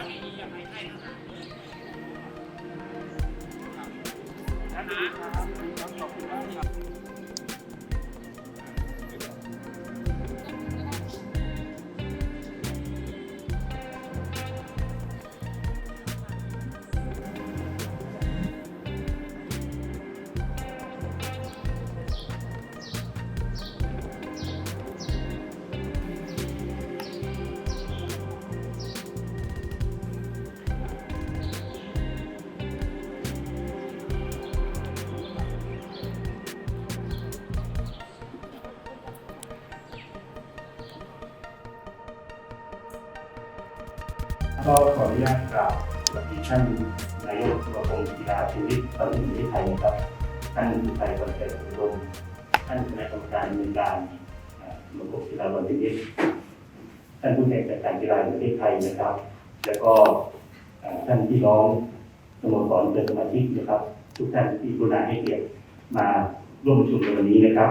ท่างรให้นะ ก็ขออนุญาตกราบสวัสดีท่านนายกสมาคมกีฬาชนิดตอนนี้ประเทศไทยนะครับท่านอุทัยวันเกิดอุดมท่านคณะกรรมการดำเนินการสมาคมกีฬาบอลชนิดท่านผู้แทนจากการกีฬาแห่งประเทศไทยนะครับ แล้วก็ท่านพี่น้องสโมสรเดินสมาชิกนะครับ ทุกท่านที่กรุณาให้เกียรติมาร่วมประชุมในวันนี้นะครับ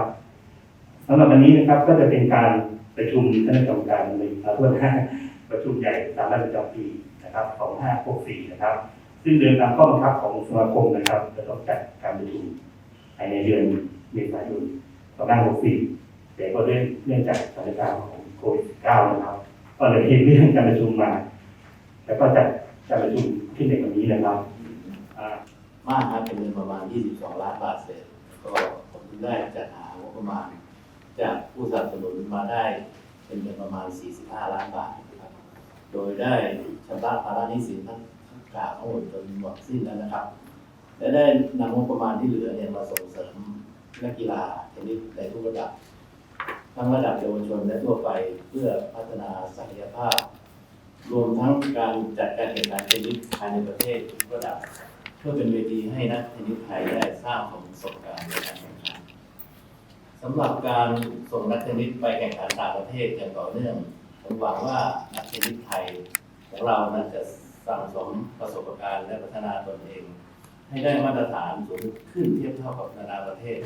สำหรับวันนี้นะครับก็จะเป็นการประชุมคณะกรรมการในขอโทษน ประชุมใหญ่สามัญประจำปีนะครับ 2564 นะครับ ซึ่งเดินตามข้อบังคับของสมาคมนะครับจะต้องจัดการประชุมภายในเดือนเมษายน2564 แต่ก็เนื่องเนื่องจากสถานการณ์ของโควิด -19 นะครับ ก็เลยเลื่อนการประชุมมา แล้วก็จัดการประชุมขึ้นในวันนี้นะครับมากครับเป็นเงินประมาณ 22 ล้านบาทเศษก็ผมได้จัดหางบประมาณ จากผู้สนับสนุนมาได้เป็นเงินประมาณ 45 ล้านบาทนะครับ โดยได้ชำระภาระหนี้สินทั้งกล่าวทั้งหมดจนหมดสิ้นแล้วนะครับ และได้นำงบประมาณที่เหลือเนี่ยมาส่งเสริมนักกีฬาเทนนิสในทุกระดับ ทั้งระดับเยาวชนและทั่วไปเพื่อพัฒนาศักยภาพ รวมทั้งการจัดการแข่งขันเทนนิสภายในประเทศทุกระดับ เพื่อเป็นเวทีให้นักเทนนิสไทยได้สร้างประสบการณ์ในการแข่งขันสำหรับการส่งนักเทนนิสไปแข่งขันต่างประเทศอย่างต่อเนื่อง ผมหวังว่านักเทนนิสไทยของเรานั้นจะสั่งสมประสบการณ์และพัฒนาตนเอง ให้ได้มาตรฐานสูงขึ้นเทียบเท่ากับนานาประเทศ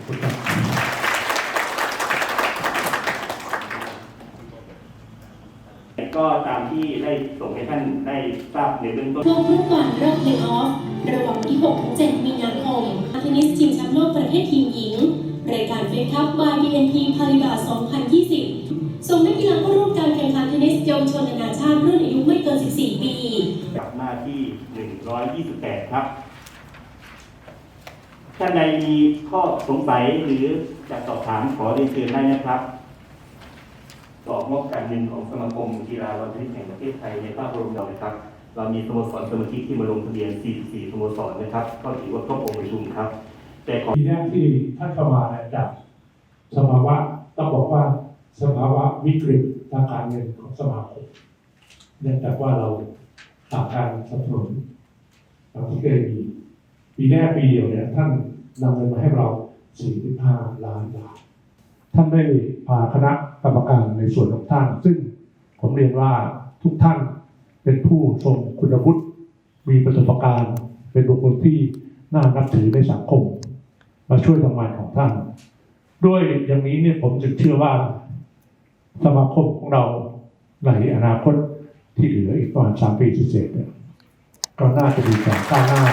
ก็ตามที่ได้ส่งให้ท่านได้ทราบในเบื้องต้น ลงทุนก่อนรอบเพลย์ออฟระหว่างวันที่6-7มีนาคมเทนนิสชิงแชมป์โลกประเภททีมหญิง รายการเฟสคัพ by BNP Paribas 2020 ส่งนักกีฬาเข้าร่วมการ วชนนานาชาติรุ่นอายุไม่เกิน 14 ปี กลับหน้าที่ 128 ครับ ท่านใดมีข้อสงสัยหรือจะสอบถามขอเรียนเชิญได้นะครับต่องบการเงินของสมาคมกีฬาบอลชนิดแห่งประเทศไทยในภาพรวมเรานะครับ เรามีสโมสรสมาชิกที่มาลงทะเบียน 44 สโมสรนะครับ ก็ถือว่าครบองค์ประชุมครับ แต่ขอปีแรกที่ท่านเข้ามาเนี่ยจากสภาวะต้องบอกว่าสภาวะวิกฤตทางการเงินของสมาคมเนื่องจากว่าเราขาดการสนับสนุนตาที่เคยมีปีแรกปีเดียวเนี่ยท่านนำเงินมาให้เรา 45 ล้านบาทท่านได้พาคณะกรรมการในส่วนของท่าน ซึ่งผมเรียนว่าทุกท่านเป็นผู้ทรงคุณวุฒิมีประสบการณ์ เป็นบุคคลที่น่านับถือในสังคม มาช่วยทำงานของท่าน ด้วยอย่างนี้เนี่ยผมจึงเชื่อว่า สมาคมของเราในอนาคตที่เหลืออีกประมาณสามปีเศษๆเนี่ยก็น่าจะมีการก้าวหน้า